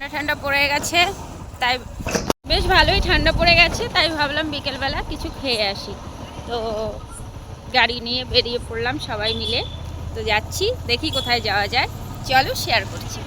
ঠান্ডা পড়ে গেছে, তাই বেশ ভালোই ঠান্ডা পড়ে গেছে, তাই ভাবলাম বিকেলবেলা কিছু খেয়ে আসি। তো গাড়ি নিয়ে বেরিয়ে পড়লাম সবাই মিলে, তো যাচ্ছি, দেখি কোথায় যাওয়া যায়। চলো শেয়ার করছি।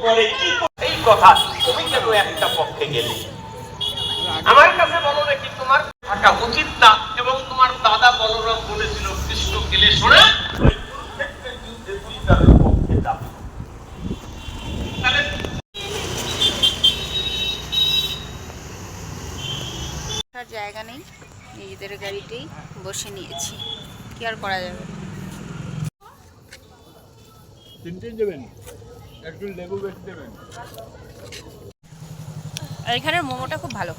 করে? কি করে? এই কথা তুমি কেন একটা পক্ষে গেলে? আমার কাছে বলো দেখি তোমার থাকা উচিত না এবং তোমার দাদা বলরাম বলেছিল কৃষ্ণ গেলে শোনা। জায়গা নেই। নিজেদের গাড়িতেই বসে নিয়েছি। কি আর করা যাবে? এখানের মোমোটা খুব ভালো।